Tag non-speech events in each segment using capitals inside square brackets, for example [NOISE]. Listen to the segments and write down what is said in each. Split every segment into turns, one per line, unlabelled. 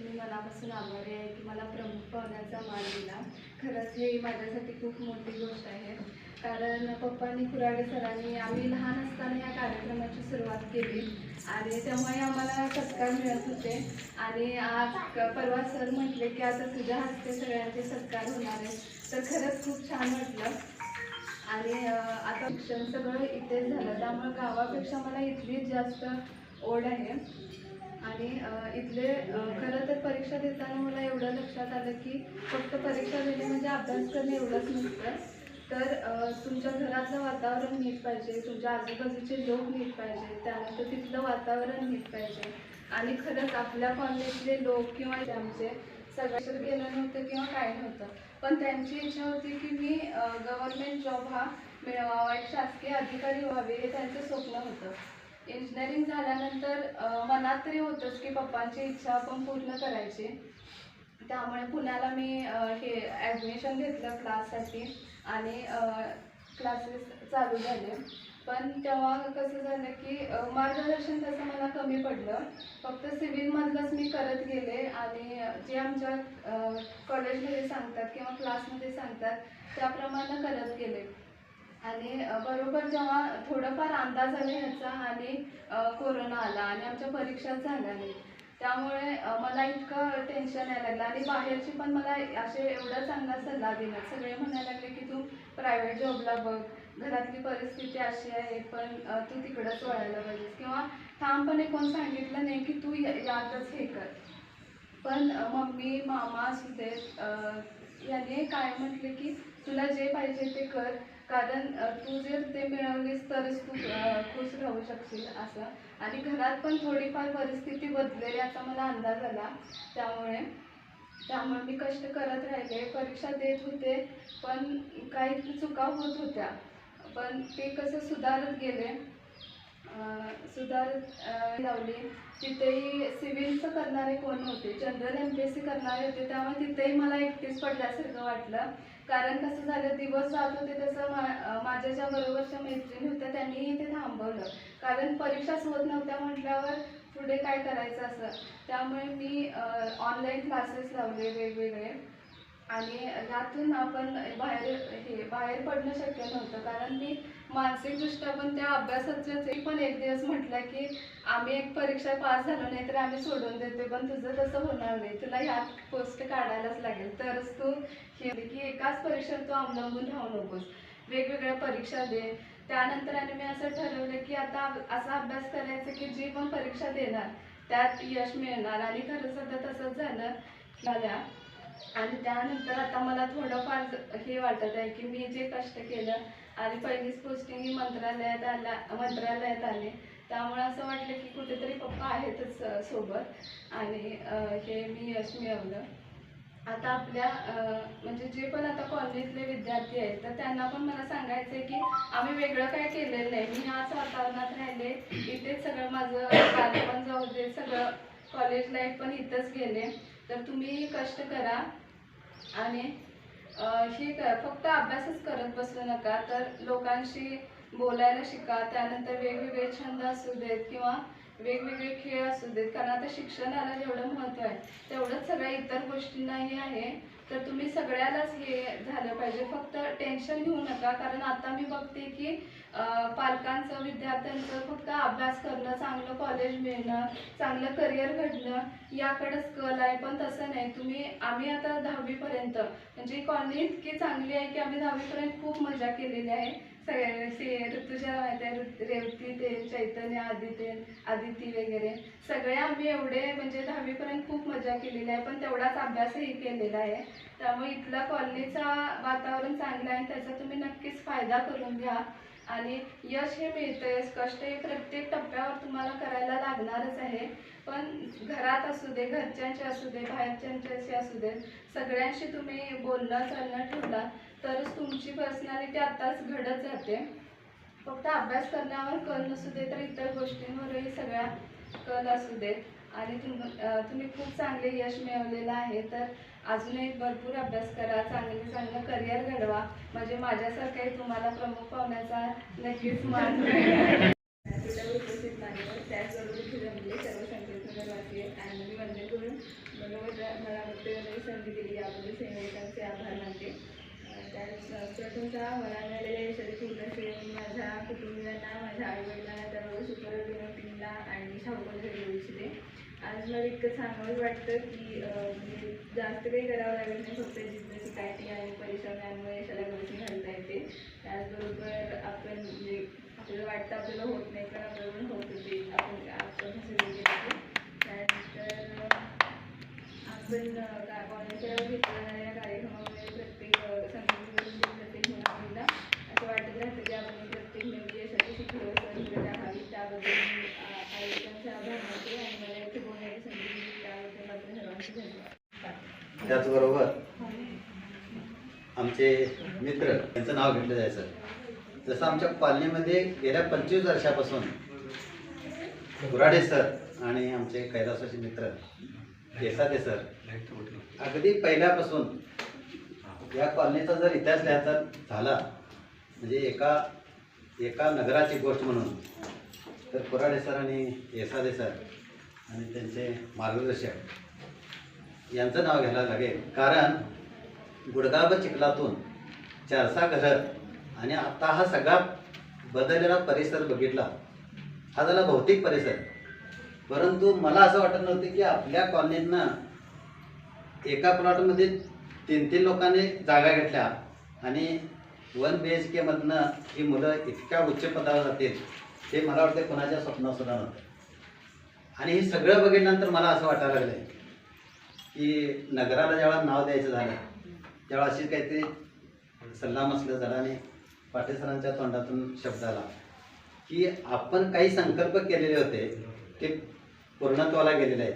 तुम्ही मी मनापासून आभारी आहे की मला प्रमुख पाहुण्याचा मान दिला. खरंच हे माझ्यासाठी खूप मोठी गोष्ट आहे. कारण पप्पांनी कुराडे सरांनी आम्ही लहान असताना या कार्यक्रमाची सुरुवात केली. आणि त्यामुळे आम्हाला सत्कार मिळत होते. आणि आज परवा सर म्हटले की आता तुझ्या हस्ते सगळ्यांचे सत्कार होणार आहे तर खरंच खूप छान वाटलं. आणि आता शिक्षण सगळं इथेच झालं. त्यामुळे गावापेक्षा मला इथलीच जास्त ओढ आहे. आणि इथले खरं तर परीक्षा देताना मला एवढं लक्षात आलं की फक्त परीक्षा देणे म्हणजे अभ्यास करणे एवढंच नसतं. तर तुमच्या घरातलं वातावरण नीट पाहिजे तुमच्या आजूबाजूचे लोक नीट पाहिजे त्यानंतर तिथलं वातावरण नीट पाहिजे. आणि खरंच आपल्या कॉलनीतले लोक किंवा ते आमचे सगळं गेलं नव्हतं किंवा काय नव्हतं. पण त्यांची इच्छा होती की मी गव्हर्नमेंट जॉब हा मिळवावा एक शासकीय अधिकारी व्हावे हे त्यांचं स्वप्न होतं. इंजिनिअरिंग झाल्यानंतर मनात तरी होतंच की पप्पांची इच्छा आपण पूर्ण करायची. त्यामुळे पुण्याला मी हे ॲडमिशन घेतलं क्लाससाठी आणि क्लासेस चालू झाले. पण तेव्हा कसं झालं की मार्गदर्शन तसं मला कमी पडलं. फक्त सिव्हिलमधलंच मी करत गेले आणि जे आमच्या कॉलेजमध्ये सांगतात किंवा क्लासमध्ये सांगतात त्याप्रमाणे करत गेले. आणि बरोबर जेव्हा थोडंफार अंदाज आला ह्याचा आणि कोरोना आला आणि आमच्या परीक्षा झाल्या नाही त्यामुळे मला इतकं टेन्शन यायला लागलं आणि बाहेरची पण मला असे एवढा चांगला सल्ला दिला. सगळे म्हणायला लागले की तू प्रायव्हेट जॉबला बघ. घरातली परिस्थिती अशी आहे पण तू तिकडंच वळायला पाहिजेस. किंवा ठामपणे कोण सांगितलं नाही की तू या- यातच हे कर. पण मम्मी मामा असू देत याने काय म्हटले की तुला जे पाहिजे ते कर. कारण तू जर ते मिळवलीस तरच तू खुश राहू शकशील असं. आणि घरात पण थोडीफार परिस्थिती बदलेली याचा मला अंदाज आला. त्यामुळे त्यामुळे मी कष्ट करत राहिले. परीक्षा देत होते पण काही चुका होत होत्या. पण ते कसं सुधारत गेले सुधारत लावली. तिथेही सिव्हिलचं करणारे कोण होते? General M P S C करणारे होते. त्यामुळे तिथेही मला एकटीच पडल्यासारखं वाटलं. कारण कसं झालं दिवस रात होते तसं मा माझ्या ज्या बरोबरच्या मैत्रिणी होत्या त्यांनीही ते थांबवलं. कारण परीक्षाच होत नव्हत्या म्हटल्यावर पुढे काय करायचं असं? त्यामुळे मी ऑनलाईन क्लासेस लावले वेगवेगळे. आणि यातून आपण बाहेर हे बाहेर पडणं शक्य नव्हतं. कारण मी मानसिकदृष्ट्या पण त्या अभ्यासाच्याच पण एक दिवस म्हटलं की आम्ही एक परीक्षा पास झालो नाही तर आम्ही सोडून देते पण तुझं तसं होणार नाही. तुला ह्यात पोस्ट काढायलाच लागेल. तरच तू हे की एकाच परीक्षेत तू अवलंबून राहू नकोस. वेगवेगळ्या परीक्षा दे. त्यानंतर आणि मी असं ठरवलं की आता असा अभ्यास करायचा की जी पण परीक्षा देणार त्यात यश मिळणार. आणि खरंच सध्या तसंच झालं. झाल्या. आणि त्यानंतर आता मला थोडंफार हे वाटत आहे की मी जे कष्ट केलं आणि पहिलीच पोस्टिंग ही मंत्रालयात आला मंत्रालयात आले. त्यामुळे असं वाटलं की कुठेतरी पप्पा आहेतच सोबत. आणि हे मी यश मिळवलं. आता आपल्या म्हणजे जे पण आता कॉलनीतले विद्यार्थी आहेत तर त्यांना पण मला सांगायचं आहे की आम्ही वेगळं काय केलेलं नाही. मी ह्याच वातावरणात राहिले इथेच सगळं माझं बालपण जाऊ दे सगळं कॉलेज लाईफ पण इथंच गेले. तर तुम्ही कष्ट करा आणि हे फक्त अभ्यासच करत बसू नका. तर लोकांशी बोलायला शिका. त्यानंतर वेगवेगळे छंद असू देत किंवा वेगवेगळे खेळ असू देत. कारण आता शिक्षणाला जेवढं महत्त्व आहे तेवढंच सगळ्या इतर गोष्टींनाही आहे. तर तुम्ही सगळ्यालाच हे झालं पाहिजे. फक्त टेन्शन घेऊ नका. कारण आता मी बघते की पालकांचं विद्यार्थ्यांचं फक्त अभ्यास करणं चांगलं कॉलेज मिळणं चांगलं करिअर घडणं याकडेच कल आहे. पण तसं नाही. तुम्ही आम्ही आता दहावीपर्यंत म्हणजे कॉलनी इतकी चांगली आहे की आम्ही दहावीपर्यंत खूप मजा केलेली आहे. सगळ्या से ऋतुजा माहिती आहे ऋत- रेवती ते चैतन्य आदित्य आदिती वगैरे. सगळे आम्ही एवढे म्हणजे दहावीपर्यंत खूप मजा केलेली आहे पण तेवढाच अभ्यासही केलेला आहे. त्यामुळे इथला कॉलनीचा वातावरण चांगलं आहे आणि त्याचा तुम्ही नक्कीच फायदा करून घ्या. आणि यश हे मिळतंयच कष्ट हे प्रत्येक टप्प्यावर तुम्हाला करायला लागणारच आहे. पण घरात असू दे घरच्यांचे असू दे बाहेरच्यांचे असू दे सगळ्यांशी तुम्ही बोलणं चालणं ठेवला तरच तुमची पर्सनॅलिटी आत्ताच घडत जाते. फक्त अभ्यास करण्यावर कल नसू दे तर इतर गोष्टींवरही सगळ्या कल असू देत. आणि तुम तुम्ही खूप चांगले यश मिळवलेलं आहे तर अजूनही भरपूर अभ्यास करा चांगले चांगलं करिअर घडवा. म्हणजे माझ्यासारखाही तुम्हाला प्रमुख पाहुण्याचा नक्कीच मान मिळेल. तिथं उपस्थित नाही त्याचबरोबर फिरमले म्हणजे मी वंदे करून संधी दिली. याबद्दल सेनेकांचे आभार मानते. अं, प्रथमतः मला मिळालेल्या यशाची पूर्ण श्रेय माझ्या कुटुंबियांना माझ्या आईवडिलांना त्याबरोबर सुपर टीमला आणि शाहूकडे देऊ इच्छिते. आज मला इतकं सांगावंच वाटतं की जास्त काही करावं लागत नाही. फक्त जिद्द शिकायची आणि परिश्रमांमुळे यशाला गोष्टी घालता येते. त्याचबरोबर आपण म्हणजे आपल्याला वाटतं आपल्याला होत नाही पण आपल्याला होत होते. आपण घेतल्या जाणाऱ्या कार्यक्रमामध्ये प्रत्येक प्रत्येक मुलामुलीला असं वाटत राहतं की आपण प्रत्येक शिकलो राहावी त्याबद्दल मी आयोजकांचे आभार मानते आणि मला इथे बोलण्याची संधी दिली त्याबद्दल आपल्या सर्वांचे धन्यवाद.
त्याचबरोबर आमचे मित्र यांचं नाव घेतलं जायचं. जसं आमच्या कॉलनीमध्ये गेल्या पंचवीस वर्षापासून गुराडे सर आणि आमचे कैलासाचे मित्र देसाते सर. अगदी पहिल्यापासून या कॉलनीचा जर इतिहास लिहायचा झाला म्हणजे एका एका नगराची गोष्ट म्हणून तर कुराडे सर आणि येसादे सर आणि त्यांचे मार्गदर्शक यांचं नाव घ्यायला लागेल. कारण गुडगाव चिखलातून चारसा घरं आणि आता हा सगळा बदललेला परिसर बघितला हा झाला भौतिक परिसर. परंतु मला असं वाटत नव्हतं की आपल्या कॉलनीतनं एका प्लॉटमध्ये तीन तीन लोकांनी जागा घेतल्या. आणि वन बी एच केमधनं ही मुलं इतक्या उच्च पदावर जातील ते मला वाटतं कोणाच्या स्वप्नात सुद्धा नव्हतं. आणि हे सगळं बघितल्यानंतर मला असं वाटायला लागलं की नगराला ज्यावेळा नाव द्यायचं झालं त्यावेळा अशी काहीतरी सल्ला मसलं झाला आणि पाटील सरांच्या तोंडातून शब्द आला की आपण काही संकल्प केलेले होते ते पूर्णत्वाला गेलेले आहेत.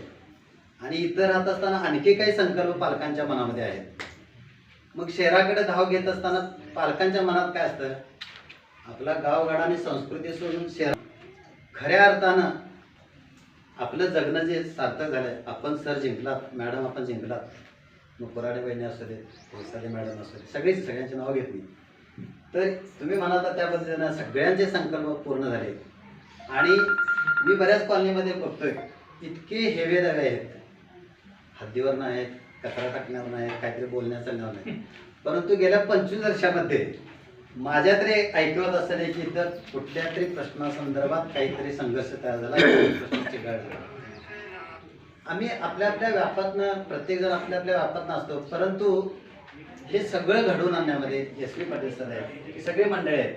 आणि इतर राहत असताना आणखी काही संकल्प पालकांच्या मनामध्ये आहेत. मग शहराकडे धाव घेत असताना पालकांच्या मनात काय असतं? आपला गावगाडा आणि संस्कृती सोडून शहर खऱ्या अर्थानं आपलं जगणं जे सार्थक झालंय आपण सर जिंकलात मॅडम आपण जिंकलात. मग कोराडे बहिणी असू दे भोसाले मॅडम असू दे सगळीच सगळ्यांची नावं घेत घेतली. तर तुम्ही म्हणाला त्या पद्धतीनं सगळ्यांचे संकल्प पूर्ण झाले. आणि मी बऱ्याच कॉलनीमध्ये बघतोय. इतके हेवे दावे आहेत. हद्दीवर नाहीत कचरा टाकण्यावर नाही काहीतरी बोलण्याचं चालण्यावर नाही. परंतु गेल्या पंचवीस वर्षामध्ये माझ्या तरी ऐकवत असताना की इतर कुठल्या तरी प्रश्नासंदर्भात काहीतरी संघर्ष तयार झाला [COUGHS] प्रश्नाची गाड झाली. आम्ही आपल्या आपल्या व्यापातनं प्रत्येकजण आपल्या आपल्या व्यापातनं असतो. परंतु हे सगळं घडवून आणण्यामध्ये एस पी पाटील सर आहेत ही सगळी मंडळी आहेत.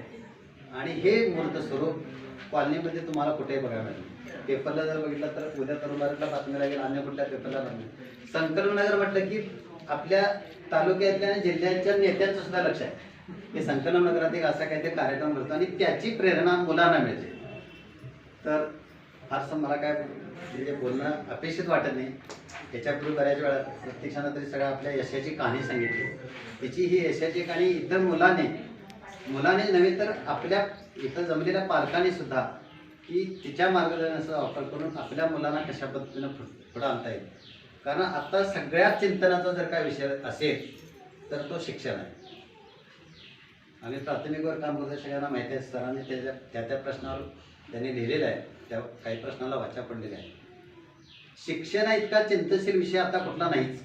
आणि हे मूर्त स्वरूप कॉलनीमध्ये तुम्हाला कुठेही बघायला मिळेल पेपरला जर बघितलं तर उद्या तरुणाला बातमी लागेल अन्य कुठल्या पेपरला बातमी. संकलनगर म्हटलं की आपल्या तालुक्यातल्या आणि जिल्ह्याच्या नेत्यांचं सुद्धा लक्ष आहे. की संकलननगरात एक असा काहीतरी कार्यक्रम घडतो आणि त्याची प्रेरणा मुलांना मिळते. तर फारसं मला काय म्हणजे बोलणं अपेक्षित वाटत नाही. याच्यापूर्वी बऱ्याच वेळा प्रत्यक्षानं तरी सगळ्या आपल्या यशाची कहाणी सांगितली. त्याची ही यशाची कहाणी इतर मुलाने मुलाने नव्हे तर आपल्या इथं जमलेल्या पालकांनी सुद्धा की तिच्या मार्गदर्शनाचा वापर करून आपल्या मुलांना कशा पद्धतीनं पुढं आणता येईल. कारण आता सगळ्यात चिंतनाचा जर काय विषय असेल तर तो शिक्षण आहे. आणि प्राथमिकवर काम करतो सगळ्यांना माहिती आहे सरांनी त्याच्या त्या त्या प्रश्नावर त्यांनी लिहिलेलं आहे. त्या काही प्रश्नाला वाचा पडलेल्या आहे शिक्षण इतका चिंतनशील विषय आता कुठला नाहीच.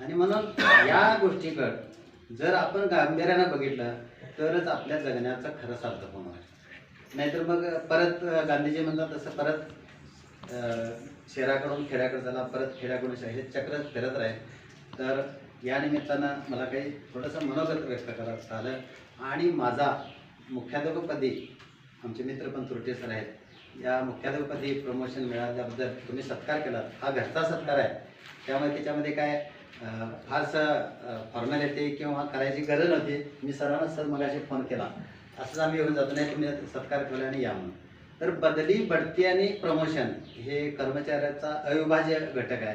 आणि म्हणून या गोष्टीकडं जर आपण गांभीर्यानं बघितलं तरच आपल्या जगण्याचं खरं सार्थक होणार आहे. नाहीतर मग परत गांधीजी म्हणतात तसं परत शहराकडून खेड्याकडे झाला परत खेड्याकडून शहर हे चक्र फिरत राहील. तर या निमित्तानं मला काही थोडंसं मनोगत व्यक्त करायचं आलं आणि माझा मुख्याध्यापकपदी आमचे मित्र पण तुरटे सर आहेत या मुख्याध्यापकपदी प्रमोशन मिळाल्याबद्दल तुम्ही सत्कार केला हा घरचा सत्कार आहे. त्यामुळे त्याच्यामध्ये काय फारसं फॉर्मॅलिटी किंवा करायची गरज नव्हती. मी सरांना सर मगाशी फोन केला. असंच आम्ही येऊन जातो नाही तुम्ही सत्कार केला आणि या म्हणून. तर बदली बढती आणि प्रमोशन हे कर्मचाऱ्याचा अविभाज्य घटक आहे.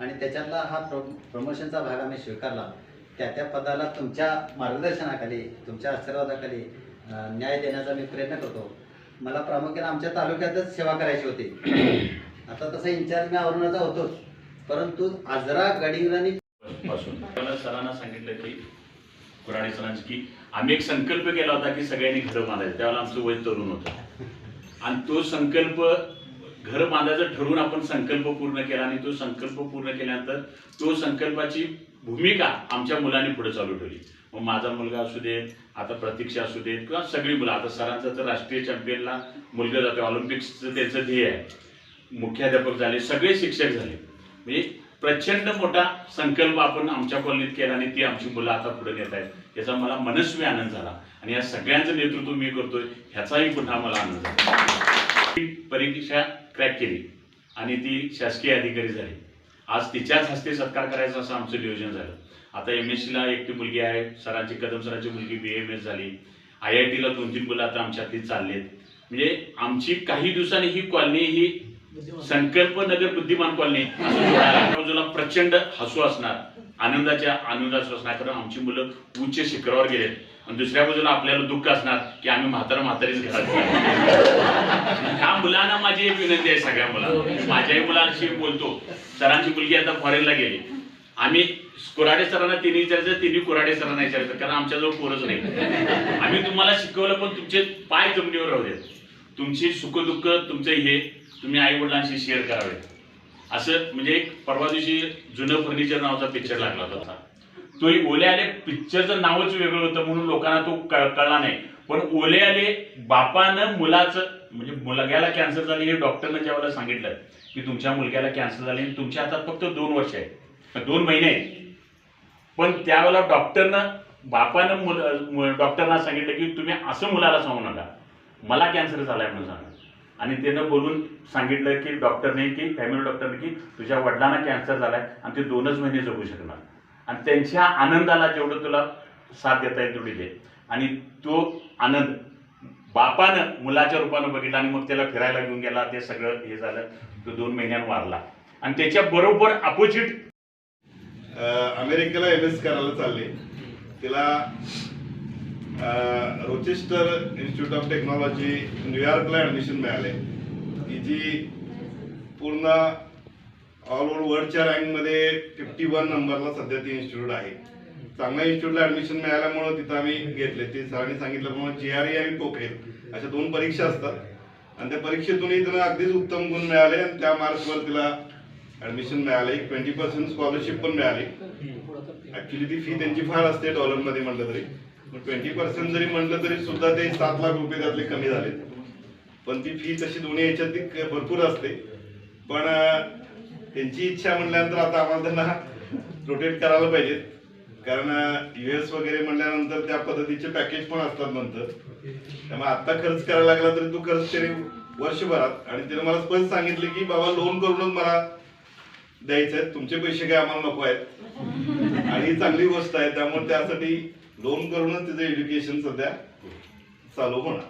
आणि त्याच्यातला हा प्र प्रमोशनचा भाग आम्ही स्वीकारला. त्या त्या पदाला तुमच्या मार्गदर्शनाखाली तुमच्या आशीर्वादाखाली न्याय देण्याचा मी प्रयत्न करतो. मला प्रामुख्याने आमच्या तालुक्यातच सेवा करायची होती. आता तसं इन्चार्ज मी औरणाचा होतोच. परंतु आजरा
गडिंगपासून. सरांना सांगितलं की कुराडे सरांची की आम्ही एक संकल्प केला होता की सगळ्यांनी घरं बांधायचं. त्यावेळेला आमचं वय तरुण होतं. आणि तो संकल्प घर बांधायचं ठरवून आपण संकल्प पूर्ण केला आणि तो संकल्प पूर्ण केल्यानंतर तो संकल्पाची भूमिका आमच्या मुलांनी पुढे चालू ठेवली. मग माझा मुलगा असू दे आता प्रतीक्षा असू देत किंवा सगळी मुलं. आता सरांचं तर राष्ट्रीय चॅम्पियनला मुलगा जातो ऑलिम्पिक्सचं त्यांचं ध्येय आहे. मुख्याध्यापक झाले सगळे शिक्षक झाले. म्हणजे प्रचंड मोठा संकल्प आपण आमच्या कॉलनीत केला आणि ती आमची मुलं आता पुढे नेत आहेत. याचा मला मनस्वी आनंद झाला. आणि या सगळ्यांचं नेतृत्व मी करतोय ह्याचाही पुन्हा मला आनंद झाला. ती परीक्षा क्रॅक केली आणि ती शासकीय अधिकारी झाली. आज तिच्याच हस्ते सत्कार करायचा असं आमचं नियोजन झालं. आता एम एस सीला एकटी मुलगी आहे सरांची कदम सरांची मुलगी बी एम एस झाली. आय आय टीला दोन तीन मुलं आता आमच्यातली चाललेत. म्हणजे आमची काही दिवसांनी ही कॉलनी ही संकल्प नगर बुद्धिमान कॉलनी असं बाजूला प्रचंड हसू असणार आनंदाच्या आनंदाचं असणार कारण आमची मुलं उच्च शिखरावर गेलेत आणि दुसऱ्या बाजूला आपल्याला दुःख असणार की आम्ही म्हातारा म्हातारीच घरात ह्या मुलांना माझी एक विनंती आहे सगळ्या मुलांना. माझ्याही मुलांशी बोलतो. सरांची मुलगी आता फॉरेनला गेली. आम्ही कुराडे सरांना तिने विचारायचं तिन्ही कुराडे सरांना विचारायचं कारण आमच्याजवळ पोरच नाही. आम्ही तुम्हाला शिकवलं पण तुमचे पाय जमिनीवर राहू देत. तुमची सुखदुःख तुमचं हे तुम्ही आई वडिलांशी शेअर करावे. असं म्हणजे एक परवा दिवशी जुनं फर्निचर नावाचा पिक्चर लागला होता तो एक ओले आले पिक्चरचं नावच वेगळं होतं म्हणून लोकांना तो कळला नाही. पण ओले आले बापानं मुलाचं म्हणजे मुलग्याला कॅन्सर झाली हे डॉक्टरनं ज्यावेळेला सांगितलं की तुमच्या मुलग्याला कॅन्सर झाली आणि तुमच्या हातात फक्त दोन वर्ष आहे दोन महिने आहेत. पण त्यावेळेला डॉक्टरनं बापानं मुल डॉक्टरना सांगितलं की तुम्ही असं मुलाला सांगू नका. मला कॅन्सर झालाय म्हणून सांगा. आणि त्यानं बोलून सांगितलं की डॉक्टरने की फॅमिली डॉक्टरने की तुझ्या वडिलांना कॅन्सर झाला आहे आणि ते दोनच महिने जगू शकणार. आणि त्यांच्या आनंदाला जेवढं तुला साथ देता येईल तेवढी दे. आणि तो आनंद बापानं मुलाच्या रूपानं बघितला आणि मग त्याला फिरायला घेऊन गेला ते सगळं हे झालं. तो दोन महिन्यानं वारला. आणि त्याच्या बरोबर अपोजिट
अमेरिकेला एम एस करायला चालले. तिला रोचेस्टर इन्स्टिट्यूट ऑफ टेक्नॉलॉजी न्यूयॉर्कला ॲडमिशन मिळाले. तिची पूर्ण ऑल ओव्हर वर्ल्डच्या रँकमध्ये फिफ्टी वन नंबरला सध्या ती इन्स्टिट्यूट आहे. चांगल्या इन्स्टिट्यूटला ॲडमिशन मिळाल्यामुळं तिथं आम्ही घेतले. ते सरांनी सांगितल्याप्रमाणे जी आर ई आणि कोकेल अशा दोन परीक्षा असतात. आणि त्या परीक्षेतूनही तिला अगदीच उत्तम गुण मिळाले आणि त्या मार्क्सवर तिला ऍडमिशन मिळाले. ट्वेंटी पर्सेंट स्कॉलरशिप पण मिळाली. ॲक्च्युली ती फी त्यांची फार असते डॉलरमध्ये म्हटलं तरी. ट्वेंटी पर्सेंट जरी म्हटलं तरी सुद्धा ते सात लाख रुपये त्यातले कमी झाले पण ती फी तशी दोन्ही याच्यात ती भरपूर असते. पण त्यांची इच्छा म्हटल्यानंतर आता आम्हाला त्यांना रोटेट करायला पाहिजेत. कारण युएस वगैरे म्हटल्यानंतर त्या पद्धतीचे पॅकेज पण असतात नंतर त्यामुळे आता खर्च करायला लागला तरी तो खर्च तरी वर्षभरात. आणि त्याने मला स्पष्ट सांगितले की बाबा लोन करूनच मला द्यायचं आहे तुमचे पैसे काय आम्हाला नको आहेत. आणि ही चांगली गोष्ट आहे. त्यामुळे त्यासाठी लोन करूनच तिचं एज्युकेशन सध्या चालू होणार.